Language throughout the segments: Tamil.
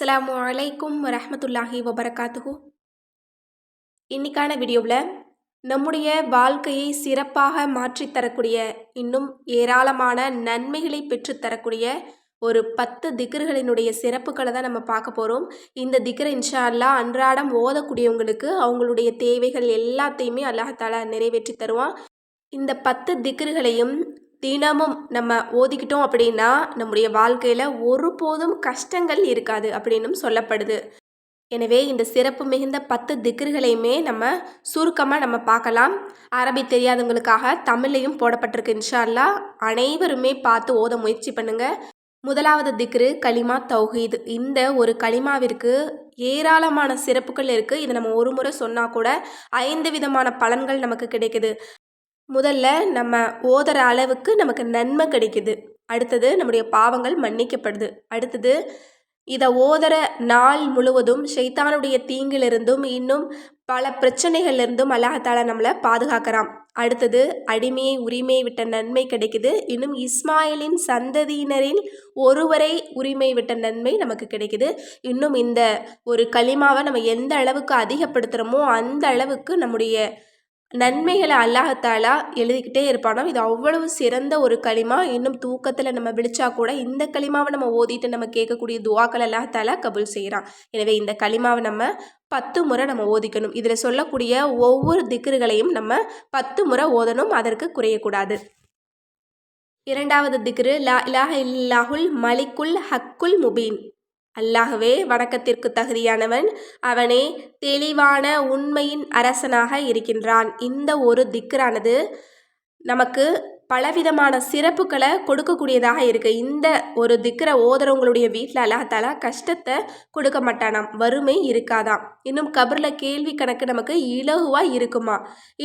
அஸ்ஸலாமு அலைக்கும் வரஹ்மத்துல்லாஹி வபரகாத்துகு இன்னைக்கான வீடியோவில் நம்முடைய வாழ்க்கையை சிறப்பாக மாற்றித் தரக்கூடிய இன்னும் ஏராளமான நன்மைகளை பெற்றுத்தரக்கூடிய ஒரு பத்து திக்ருகளினுடைய சிறப்புகளை தான் நம்ம பார்க்க போகிறோம் இந்த திக்ரை இன்ஷா அல்லாஹ் அன்றாடம் ஓதக்கூடியவங்களுக்கு அவங்களுடைய தேவைகள் எல்லாத்தையுமே அல்லாஹாலா நிறைவேற்றி தருவான். இந்த பத்து திக்ருகளையும் தினமும் நம்ம ஓதிக்கிட்டோம் அப்படின்னா நம்முடைய வாழ்க்கையில் ஒருபோதும் கஷ்டங்கள் இருக்காது அப்படின்னும் சொல்லப்படுது. எனவே இந்த சிறப்பு மிகுந்த பத்து திக்ருகளையுமே நம்ம சுருக்கமாக நம்ம பார்க்கலாம். அரபி தெரியாதவங்களுக்காக தமிழையும் போடப்பட்டிருக்கு இன்ஷா அல்லாஹ் அனைவருமே பார்த்து ஓத முயற்சி பண்ணுங்கள் முதலாவது திக்ரு களிமா தௌஹீத். இந்த ஒரு களிமாவிற்கு ஏராளமான சிறப்புகள் இருக்குது இதை நம்ம ஒரு முறை சொன்னால் கூட ஐந்து விதமான பலன்கள் நமக்கு கிடைக்குது. முதல்ல நம்ம ஓதுற அளவுக்கு நமக்கு நன்மை கிடைக்குது. அடுத்தது நம்முடைய பாவங்கள் மன்னிக்கப்படுது. அடுத்தது இதை ஓதுற நாள் முழுவதும் ஷைத்தானுடைய தீங்கிலிருந்தும் இன்னும் பல பிரச்சனைகள்லேருந்தும் அல்லாஹால நம்மளை பாதுகாக்கிறான். அடுத்தது அடிமையை உரிமையை விட்ட நன்மை கிடைக்குது. இன்னும் இஸ்மாயிலின் சந்ததியினரில் ஒருவரை உரிமை விட்ட நன்மை நமக்கு கிடைக்குது. இன்னும் இந்த ஒரு களிமாவை நம்ம எந்த அளவுக்கு அதிகப்படுத்துகிறோமோ அந்த அளவுக்கு நம்முடைய நன்மைகளை அல்லாஹத்தாலா எழுதிக்கிட்டே இருப்பானோ. இது அவ்வளவு சிறந்த ஒரு களிமா. இன்னும் தூக்கத்தில் நம்ம விழிச்சா கூட இந்த களிமாவை நம்ம ஓதிட்டு நம்ம கேட்கக்கூடிய துவாக்கள் அல்லாஹத்தாலா கபுல் செய்கிறான் எனவே இந்த களிமாவை நம்ம பத்து முறை நம்ம ஓதிக்கணும். இதில் சொல்லக்கூடிய ஒவ்வொரு திக்ருகளையும் நம்ம பத்து முறை ஓதணும். அதற்கு குறையக்கூடாது. இரண்டாவது திக்ரு லா இலாஹ இல்லாஹுல் மலிக்குல் ஹக்குல் முபீன். அல்லாகவே வணக்கத்திற்கு தகுதியானவன் அவனே தெளிவான உண்மையின் அரசனாக இருக்கின்றான். இந்த ஒரு திக்கரானது நமக்கு பலவிதமான சிறப்புகளை கொடுக்கக்கூடியதாக இருக்குது இந்த ஒரு திக்கரை ஓதுறவங்களுடைய வீட்டில் அல்லாஹாலா கஷ்டத்தை கொடுக்க மாட்டானாம். வறுமை இருக்காதாம். இன்னும் கபரில் கேள்வி கணக்கு நமக்கு இலகுவாக இருக்குமா?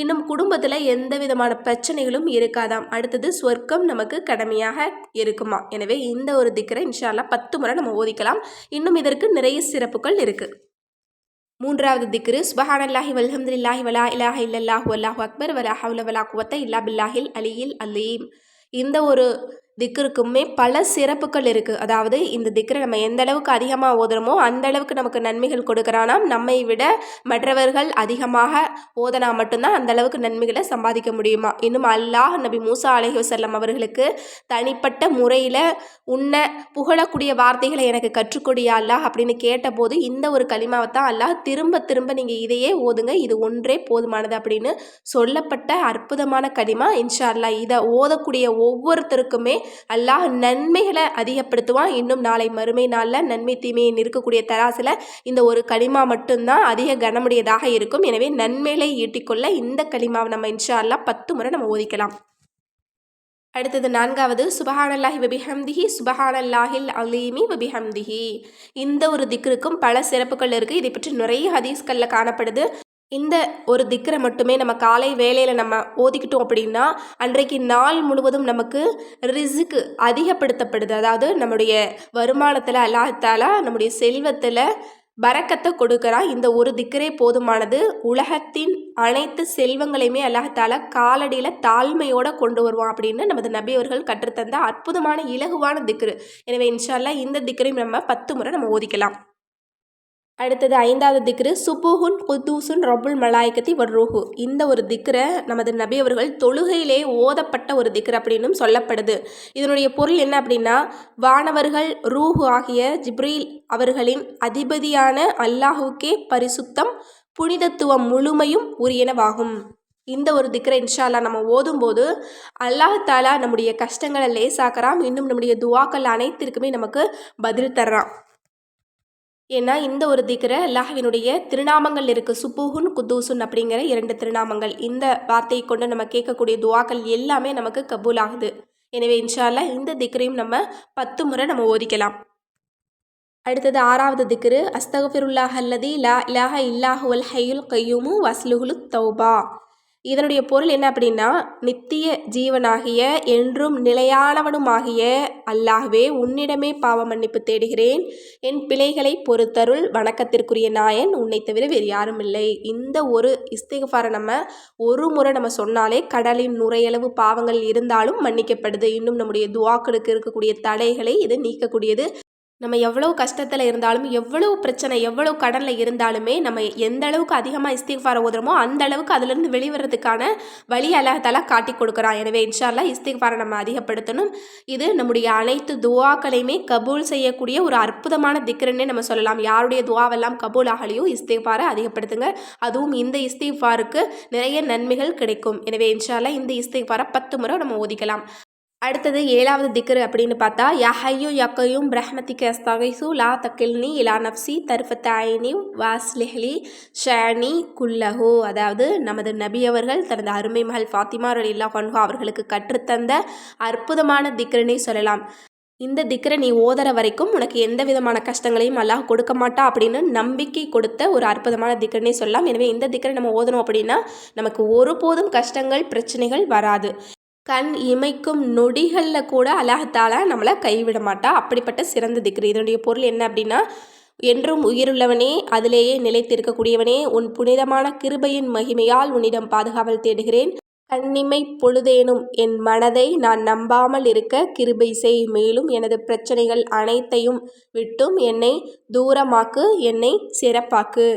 இன்னும் குடும்பத்தில் எந்த விதமான பிரச்சனைகளும் இருக்காதாம். அடுத்தது சொர்க்கம் நமக்கு கடமையாக இருக்குமா? எனவே இந்த ஒரு திக்கரை இன்ஷால்லா பத்து முறை நம்ம ஓதிக்கலாம். இன்னும் இதற்கு நிறைய சிறப்புகள் இருக்குது மூன்றாவது திக்ரு சுபஹானல்லாஹி வல்ஹம்துல்லாஹி வலா இலாஹ இல்லல்லாஹு அல்லாஹு அக்பர் வலா ஹவுல வலா குவத்த இல்லா பில்லாஹில் அலியில் அலீம் இந்த ஒரு திக்ருக்குமே பல சிறப்புகள் இருக்குது அதாவது இந்த திக்ரை நம்ம எந்த அளவுக்கு அதிகமாக ஓதுறோமோ அந்த அளவுக்கு நமக்கு நன்மைகள் கொடுக்குறானா நம்மை விட மற்றவர்கள் அதிகமாக ஓதனா மட்டும்தான் அந்த அளவுக்கு நன்மைகளை சம்பாதிக்க முடியுமா? இன்னும் அல்லாஹ் நபி மூசா அலஹி வசல்லம் அவர்களுக்கு தனிப்பட்ட முறையில் உன்னை புகழக்கூடிய வார்த்தைகளை எனக்கு கற்றுக்கூடிய அல்லாஹ் அப்படின்னு கேட்டபோது இந்த ஒரு களிமாவை தான் அல்லாஹ் திரும்ப திரும்ப நீங்கள் இதையே ஓதுங்க. இது ஒன்றே போதுமானது அப்படின்னு சொல்லப்பட்ட அற்புதமான களிமா. இன்ஷா அல்லா இதை ஓதக்கூடிய ஒவ்வொருத்தருக்குமே அல்லாஹ் நன்மைகளை அதிகப்படுத்துவான். இன்னும் நாளை மறுமை நாளில் நன்மை தீமையை நிற்கக்கூடிய தராசில் இந்த ஒரு களிமா மட்டும்தான் அதிக கனமுடையதாக இருக்கும். எனவே நன்மைகளை ஈட்டிக்கொள்ள இந்த களிமாவை நம்ம இன்ஷா அல்லா பத்து முறை நம்ம ஓதிக்கலாம். அடுத்தது நான்காவது சுபஹானல்லாஹி வபிஹம்திஹி சுபஹானல்லாஹில் அலீமி வபிஹம்திஹி. இந்த ஒரு திக்ருக்கும் பல சிறப்புகள் இருக்குது இதை பற்றி நிறைய ஹதீஸ்களில் காணப்படுது. இந்த ஒரு திக்கரை மட்டுமே நம்ம காலை வேலையில் நம்ம ஓதிக்கிட்டோம் அப்படின்னா அன்றைக்கு நாள் முழுவதும் நமக்கு ரிசுக்கு அதிகப்படுத்தப்படுது. அதாவது நம்முடைய வருமானத்தில் அல்லாஹாலா நம்முடைய செல்வத்தில் பறக்கத்தை கொடுக்குறான் இந்த ஒரு திக்கரே போதுமானது. உலகத்தின் அனைத்து செல்வங்களையுமே அல்லாஹால காலடியில் தாழ்மையோடு கொண்டு வருவான் அப்படின்னு நமது நபியவர்கள் கற்றுத்தந்த அற்புதமான இலகுவான திக்ரு எனவே இன்ஷால்லா இந்த திக்கரையும் நம்ம பத்து முறை நம்ம ஓதிக்கலாம். அடுத்தது ஐந்தாவது திக்ரு சுபுஹுன் குத்தூசுன் ரபுல் மலாய்கத்தி வர்ரூஹு. இந்த ஒரு திக்ரை நமது நபி அவர்கள் தொழுகையிலே ஓதப்பட்ட ஒரு திக்ரு அப்படின்னும் சொல்லப்படுது. இதனுடைய பொருள் என்ன அப்படின்னா வானவர்கள் ரூஹு ஆகிய ஜிப்ரீல் அவர்களின் அதிபதியான அல்லாஹுக்கே பரிசுத்தம் புனிதத்துவம் முழுமையும் உரியனவாகும். இந்த ஒரு திக்கரை இன்ஷால்லா நம்ம ஓதும்போது அல்லாஹாலா நம்முடைய கஷ்டங்களை லேசாக்கிறான் இன்னும் நம்முடைய துவாக்கள் அனைத்திற்குமே நமக்கு பதில் தர்றான். ஏன்னா இந்த ஒரு திக்கரை அல்லாஹ்வினுடைய திருநாமங்கள் இருக்குது சுப்புஹுன் குத்தூசுன் அப்படிங்கிற இரண்டு திருநாமங்கள். இந்த வார்த்தையை கொண்டு நம்ம கேட்கக்கூடிய துவாக்கள் எல்லாமே நமக்கு கபூல் ஆகுது எனவே இன்ஷால்லா இந்த திக்கரையும் நம்ம பத்து முறை நம்ம ஓதிக்கலாம். அடுத்தது ஆறாவது திக்ரு அஸ்தகஃபிருல்லாஹ் அல்லதி லா இலாஹ இல்லாஹுவல் ஹையுல் கையுமு வஸ்லுகுலு தௌபா. இதனுடைய பொருள் என்ன அப்படின்னா நித்திய ஜீவனாகிய என்றும் நிலையானவனுமாகிய அல்லாகவே உன்னிடமே பாவ மன்னிப்பு தேடுகிறேன். என் பிழைகளை பொறுத்தருள் வணக்கத்திற்குரிய நாயன் உன்னை தவிர வேறு யாரும் இல்லை. இந்த ஒரு இஸ்திகஃபாரை நம்ம ஒரு முறை நம்ம சொன்னாலே கடலின் நுரையளவு பாவங்கள் இருந்தாலும் மன்னிக்கப்படுது. இன்னும் நம்முடைய துவாக்களுக்கு இருக்கக்கூடிய தடைகளை இது நீக்கக்கூடியது. நம்ம எவ்வளோ கஷ்டத்தில் இருந்தாலும் எவ்வளோ பிரச்சனை எவ்வளோ கடனில் இருந்தாலுமே நம்ம எந்த அளவுக்கு அதிகமாக இஸ்திக்ஃபாரை ஓதுறோமோ அந்த அளவுக்கு அதிலிருந்து வெளிவரதுக்கான வழி அல்லாஹால காட்டி கொடுக்குறான். எனவே இன்ஷால்லா இஸ்திக்ஃபாரை நம்ம அதிகப்படுத்தணும். இது நம்முடைய அனைத்து துவாக்களையுமே கபூல் செய்யக்கூடிய ஒரு அற்புதமான திக்ருன்னே நம்ம சொல்லலாம். யாருடைய துவாவெல்லாம் கபூல் ஆகலையோ இஸ்திக்ஃபாரை அதிகப்படுத்துங்க. அதுவும் இந்த இஸ்திக்ஃபாருக்கு நிறைய நன்மைகள் கிடைக்கும். எனவே இன்ஷால்லா இந்த இஸ்திக்ஃபாரை பத்து முறை நம்ம ஓதிக்கலாம். அடுத்தது ஏழாவது திக்ரு அப்படின்னு பார்த்தா யஹையு யக்கையும் பிரஹ்மதிக்கு அஸ்தகைசு லா தக்கில்னி இலா நப்சி தர்ஃபத் ஐனி வாஸ்லிஹ்லி ஷானி குல்லஹோ. அதாவது நமது நபி அவர்கள் தனது அருமை மகள் ஃபாத்திமா ரலில்லா ஹன்ஹா அவர்களுக்கு கற்றுத்தந்த அற்புதமான திக்ருனே சொல்லலாம். இந்த திக்கரை நீ ஓதற வரைக்கும் உனக்கு எந்த விதமான கஷ்டங்களையும் அல்லாஹ் கொடுக்க மாட்டா அப்படின்னு நம்பிக்கை கொடுத்த ஒரு அற்புதமான திக்கர்னே சொல்லலாம். எனவே இந்த திக்கரை நம்ம ஓதணும் அப்படின்னா நமக்கு ஒருபோதும் கஷ்டங்கள் பிரச்சனைகள் வராது. கண் இமைக்கும் நொடிகளில் கூட அல்லாஹாலா நம்மளை கைவிட மாட்டா. அப்படிப்பட்ட சிறந்த திக்ரு. இதனுடைய பொருள் என்ன அப்படின்னா என்றும் உயிருள்ளவனே அதிலேயே நிலைத்திருக்கக்கூடியவனே உன் புனிதமான கிருபையின் மகிமையால் உன்னிடம் பாதுகாவல் தேடுகிறேன். கண்ணிமை பொழுதேனும் என் மனதை நான் நம்பாமல் இருக்க கிருபை செய். மேலும் எனது பிரச்சனைகள் அனைத்தையும் விட்டும் என்னை தூரமாக்கு என்னை சிறப்பாக்கு.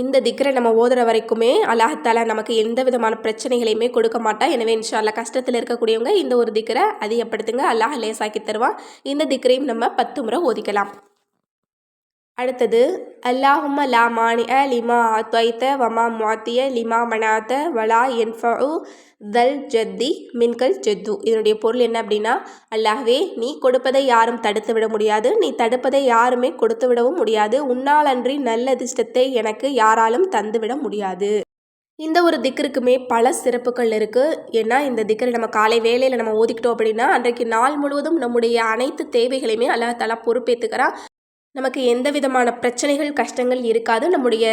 இந்த திக்கரை நம்ம ஓதுற வரைக்குமே அல்லாஹால நமக்கு எந்த விதமான பிரச்சனைகளையுமே கொடுக்க மாட்டா. எனவே இன்ஷால்லா கஷ்டத்தில் இருக்கக்கூடியவங்க இந்த ஒரு திக்கரை அதிகப்படுத்துங்க. அல்லாஹ் லேசாக்கி தருவான். இந்த திக்கரையும் நம்ம பத்து முறை ஓதிக்கலாம். அடுத்தது அல்லாஹும லா மானிய லிமா அத்வைத்த வமா மாத்திய லிமா மனாத்த வலா என்ஃபு தல் ஜத்தி மின்கல் ஜத்து. இதனுடைய பொருள் என்ன அப்படின்னா அல்லாஹ்வே நீ கொடுப்பதை யாரும் தடுத்து விட முடியாது. நீ தடுப்பதை யாருமே கொடுத்து விடவும் முடியாது. உன்னால் அன்றி நல்ல அதிர்ஷ்டத்தை எனக்கு யாராலும் தந்துவிட முடியாது. இந்த ஒரு திக்கருக்குமே பல சிறப்புகள் இருக்குது ஏன்னா இந்த திக்கரை நம்ம காலை வேலையில் நம்ம ஓதிக்கிட்டோம் அப்படின்னா அன்றைக்கு நாள் முழுவதும் நம்முடைய அனைத்து தேவைகளையுமே அல்லாஹ் பொறுப்பேற்றுக்கிறான் நமக்கு எந்த விதமான பிரச்சனைகள் கஷ்டங்கள் இருக்காது. நம்முடைய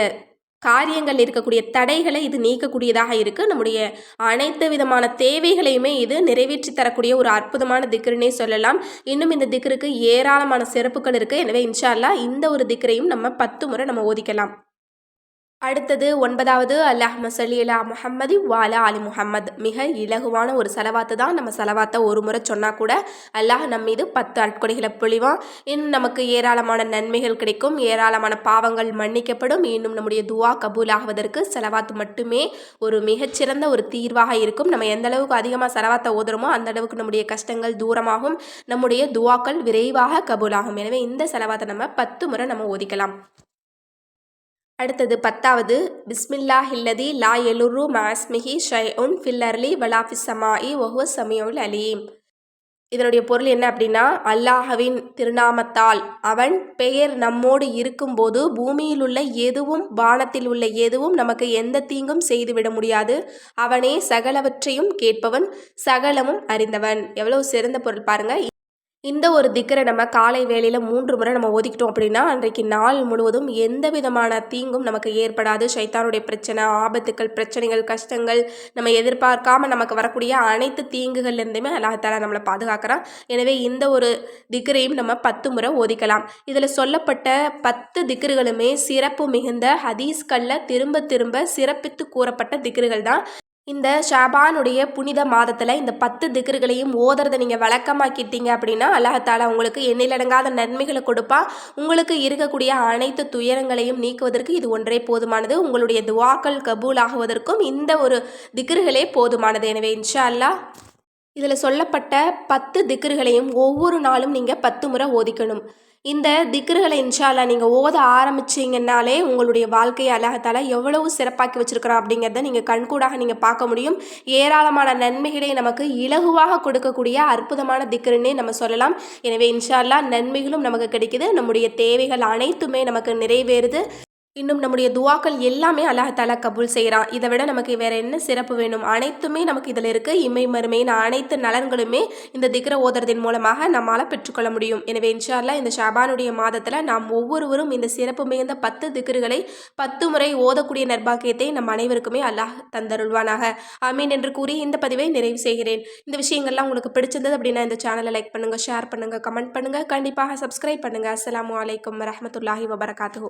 காரியங்கள் இருக்கக்கூடிய தடைகளை இது நீக்கக்கூடியதாக இருக்குது நம்முடைய அனைத்து விதமான தேவைகளையுமே இது நிறைவேற்றி தரக்கூடிய ஒரு அற்புதமான திக்ருன்னே சொல்லலாம். இன்னும் இந்த திக்ருக்கு ஏராளமான சிறப்புகள் இருக்குது எனவே இன்ஷால்லா இந்த ஒரு திக்ரையும் நம்ம பத்து முறை நம்ம ஓதிக்கலாம். அடுத்தது ஒன்பதாவது அல்லாஹ் மசலி அலா முஹம்மதி வாலா அலி முஹம்மத். மிக இலகுவான ஒரு செலவாத்து தான் நம்ம செலவாத்தை ஒரு முறை சொன்னால் கூட அல்லாஹ் நம்ம மீது பத்து அட்கொடைகளை பொழிவான். இன்னும் நமக்கு ஏராளமான நன்மைகள் கிடைக்கும். ஏராளமான பாவங்கள் மன்னிக்கப்படும். இன்னும் நம்முடைய துவா கபூல் ஆகுவதற்கு செலவாத்து மட்டுமே ஒரு மிகச்சிறந்த ஒரு தீர்வாக இருக்கும். நம்ம எந்த அளவுக்கு அதிகமாக செலவாத்தை ஓதுறோமோ அந்த அளவுக்கு நம்முடைய கஷ்டங்கள் தூரமாகும். நம்முடைய துவாக்கள் விரைவாக கபூலாகும். எனவே இந்த செலவாத்தை நம்ம பத்து முறை நம்ம ஓதிக்கலாம். அடுத்தது பத்தாவது பிஸ்மில்லா ஹில்லதி லா எலுரு மாஸ்மிஹி ஷை உன் ஃபில்லர்லி வலாஃபிசமா சமாயி ஒஹுவ சமியுல் அலீம். இதனுடைய பொருள் என்ன அப்படின்னா அல்லாஹவின் திருநாமத்தால் அவன் பெயர் நம்மோடு இருக்கும்போது பூமியில் உள்ள எதுவும் வானத்தில் உள்ள எதுவும் நமக்கு எந்த தீங்கும் செய்துவிட முடியாது. அவனே சகலவற்றையும் கேட்பவன் சகலமும் அறிந்தவன். எவ்வளவு சிறந்த பொருள் பாருங்க. இந்த ஒரு திக்கரை நம்ம காலை வேளையில் மூன்று முறை நம்ம ஒதுக்கிட்டோம் அப்படின்னா அன்றைக்கு நாள் முழுவதும் எந்த விதமான தீங்கும் நமக்கு ஏற்படாது. சைத்தானுடைய பிரச்சனை ஆபத்துக்கள் பிரச்சனைகள் கஷ்டங்கள் நம்ம எதிர்பார்க்காம நமக்கு வரக்கூடிய அனைத்து தீங்குகள்லேருந்துமே அல்லாஹால நம்மளை பாதுகாக்கிறான். எனவே இந்த ஒரு திக்கரையும் நம்ம பத்து முறை ஒதுக்கலாம். இதில் சொல்லப்பட்ட பத்து திக்கர்களுமே சிறப்பு மிகுந்த ஹதீஸ்களில் திரும்ப திரும்ப சிறப்பித்து கூறப்பட்ட திக்கர்கள் தான் இந்த ஷாபானுடைய புனித மாதத்தில் இந்த பத்து திக்ருகளையும் ஓதுறதை நீங்கள் வழக்கமாக்கிட்டீங்க அப்படின்னா அல்லாஹாலா உங்களுக்கு எண்ணிலடங்காத நன்மைகளை கொடுப்பா. உங்களுக்கு இருக்கக்கூடிய அனைத்து துயரங்களையும் நீக்குவதற்கு இது ஒன்றே போதுமானது. உங்களுடைய துவாக்கள் கபூல் ஆகுவதற்கும் இந்த ஒரு திக்ருகளே போதுமானது. எனவே இன்ஷா அல்லா இதில் சொல்லப்பட்ட பத்து திக்ருகளையும் ஒவ்வொரு நாளும் நீங்கள் பத்து முறை ஓதிக்கணும். இந்த திக்ருகளை இன்ஷால்லா நீங்கள் ஓத ஆரம்பிச்சிங்கன்னாலே உங்களுடைய வாழ்க்கையை அழகத்தால் எவ்வளவு சிறப்பாக்கி வச்சுருக்கிறோம் அப்படிங்கிறத நீங்கள் கண்கூடாக நீங்கள் பார்க்க முடியும். ஏராளமான நன்மைகளை நமக்கு இலகுவாக கொடுக்கக்கூடிய அற்புதமான திக்ருன்னே நம்ம சொல்லலாம். எனவே இன்ஷால்லா நன்மைகளும் நமக்கு கிடைக்குது. நம்முடைய தேவைகள் அனைத்துமே நமக்கு நிறைவேறுது. இன்னும் நம்முடைய துவாக்கள் எல்லாமே அல்லாஹாலா கபூல் செய்கிறான். இதை விட நமக்கு வேறு என்ன சிறப்பு வேணும்? அனைத்துமே நமக்கு இதில் இருக்குது இம்மை மறுமையின் அனைத்து நலன்களுமே இந்த திக்ர ஓதுறதின் மூலமாக நம்மால் பெற்றுக்கொள்ள முடியும். எனவே இன்ஷால்லா இந்த ஷாபானுடைய மாதத்தில் நாம் ஒவ்வொருவரும் இந்த சிறப்பு மிகுந்த பத்து திக்ருகளை பத்து முறை ஓதக்கூடிய நர்பாக்கியத்தை நம் அனைவருக்குமே அல்லாஹ் தந்தருள்வானாக. அமீன் என்று கூறி இந்த பதிவை நிறைவு செய்கிறேன். இந்த விஷயங்கள்லாம் உங்களுக்கு பிடிச்சிருந்தது அப்படின்னா இந்த சேனலை லைக் பண்ணுங்கள் ஷேர் பண்ணுங்கள் கமெண்ட் பண்ணுங்கள் கண்டிப்பாக சப்ஸ்கிரைப் பண்ணுங்கள் அஸ்லாம் வலைக்கம் வரமத்துல்லாஹி வபரகாத்து